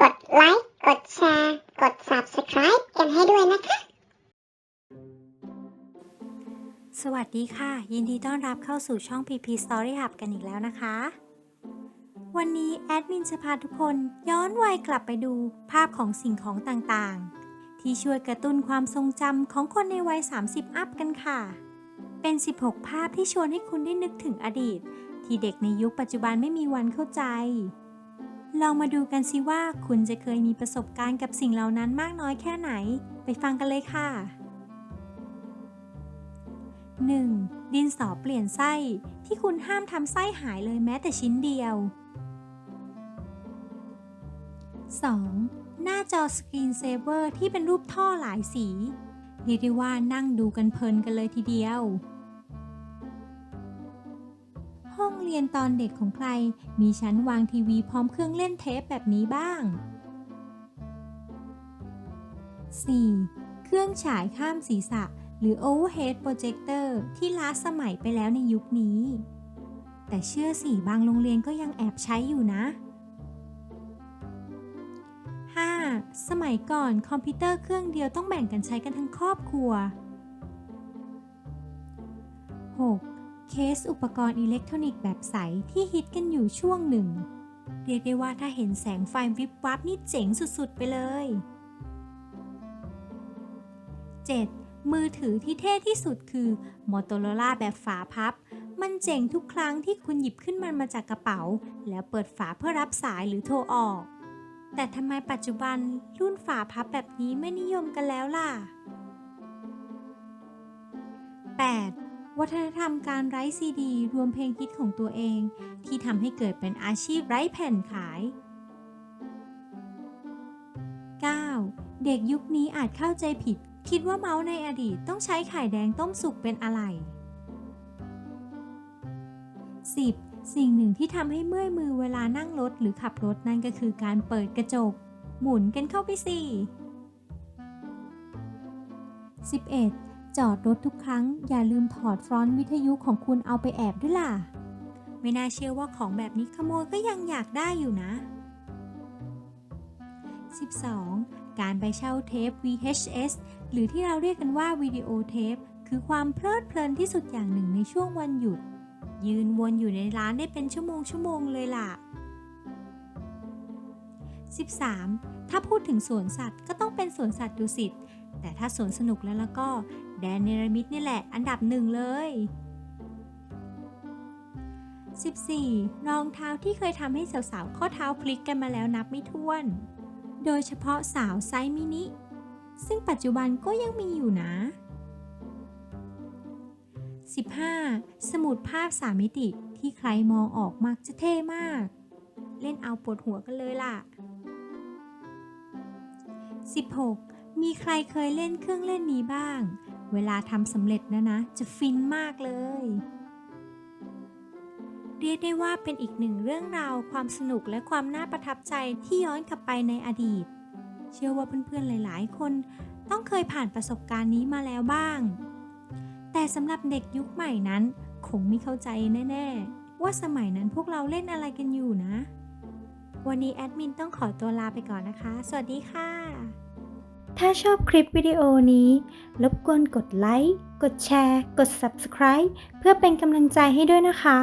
กดไลค์ กดแชร์ กด Subscribe กันให้ด้วยนะคะ สวัสดีค่ะ ยินดีต้อนรับเข้าสู่ช่อง PP Story Hub กันอีกแล้วนะคะ วันนี้แอดมินจะพาทุกคนย้อนวัยกลับไปดูภาพของสิ่งของต่างๆ ที่ช่วยกระตุ้นความทรงจำของคนในวัย 30 อัพกันค่ะ เป็น 16 ภาพที่ชวนให้คุณได้นึกถึงอดีต ที่เด็กในยุคปัจจุบันไม่มีวันเข้าใจ ลองมาดูกันสิว่าคุณจะเคยมีประสบการณ์กับสิ่งเหล่านั้นมากน้อยแค่ไหน ไปฟังกันเลยค่ะ 1. ดินสอเปลี่ยนไส้ที่คุณห้ามทำไส้หายเลยแม้แต่ชิ้นเดียว 2. หน้าจอสกรีนเซเวอร์ที่เป็นรูปท่อหลายสีเรียกได้ว่านั่งดูกันเพลินกันเลยทีเดียว ห้องเรียนตอนเด็กของใคร มีชั้นวางทีวีพร้อมเครื่องเล่นเทปแบบนี้บ้าง 4. เครื่องฉายข้ามศีรษะ หรือ overhead projector ที่ล้าสมัยไปแล้วในยุคนี้ แต่เชื่อสิบางโรงเรียนก็ยังแอบใช้อยู่นะ 5. สมัยก่อนคอมพิวเตอร์เครื่องเดียวต้องแบ่งกันใช้กันทั้งครอบครัว 6. เคสอุปกรณ์อิเล็กทรอนิกส์แบบใสที่ฮิตกันอยู่ช่วงหนึ่ง เรียกได้ว่าถ้าเห็นแสงไฟวิบวับนี่เจ๋งสุดๆไปเลย 7. มือถือที่เท่ที่สุดคือ Motorola แบบฝาพับ มันเจ๋งทุกครั้งที่คุณหยิบขึ้นมันมาจากกระเป๋า แล้วเปิดฝาเพื่อรับสายหรือโทรออก แต่ทำไมปัจจุบันรุ่นฝาพับแบบนี้ไม่นิยมกันแล้วล่ะ 8. วัฒนธรรมการไร้ซีดี รวมเพลงฮิตของตัวเอง ที่ทำให้เกิดเป็นอาชีพไร้แผ่นขาย 9. เด็กยุคนี้อาจเข้าใจผิด คิดว่าเมาส์ในอดีตต้องใช้ไข่แดงต้มสุกเป็นอะไร 10. สิ่งหนึ่งที่ทำให้เมื่อยมือเวลานั่งรถหรือขับรถนั่นก็คือการเปิดกระจก หมุนกันเข้าไปสิ 11. จอดรถทุกครั้ง อย่าลืมถอดฟรอนต์วิทยุของคุณเอาไปแอบด้วยล่ะ ไม่น่าเชื่อว่าของแบบนี้ขโมยก็ยังอยากได้อยู่นะ 12. การไปเช่าเทป VHS หรือที่เราเรียกกันว่าวิดีโอเทปคือความเพลิดเพลินที่สุดอย่างหนึ่งในช่วงวันหยุด ยืนวนอยู่ในร้านได้เป็นชั่วโมงชั่วโมงเลยล่ะ 13. ถ้าพูดถึงสวนสัตว์ก็ต้องเป็นสวนสัตว์ดุสิตแต่ถ้าสวนสนุกแล้วแล้วก็ แดนเนรมิตนี่แหละอันดับหนึ่งเลย 14. รองเท้าที่เคยทำให้สาวๆ ข้อเท้าพลิกกันมาแล้วนับไม่ถ้วน โดยเฉพาะสาวไซส์มินิ ซึ่งปัจจุบันก็ยังมีอยู่นะ 15. สมุดภาพสามมิติที่ใครมองออกมักจะเท่มาก เล่นเอาปวดหัวกันเลยล่ะ 16. มีใครเคยเล่นเครื่องเล่นนี้บ้าง เวลาทำสำเร็จนะนะ จะฟินมากเลย เรียกได้ว่าเป็นอีกหนึ่งเรื่องราวความสนุกและความน่าประทับใจที่ย้อนกลับไปในอดีต เชื่อว่าเพื่อนๆหลายๆ คนต้องเคยผ่านประสบการณ์นี้มาแล้วบ้าง แต่สำหรับเด็กยุคใหม่นั้น คงไม่เข้าใจแน่ ๆ ว่าสมัยนั้นพวกเราเล่นอะไรกันอยู่นะ วันนี้แอดมินต้องขอตัวลาไปก่อนนะคะ สวัสดีค่ะ ถ้าชอบคลิปวิดีโอนี้ รบกวนกดไลค์ กดแชร์ กด Subscribe เพื่อเป็นกำลังใจให้ด้วยนะคะ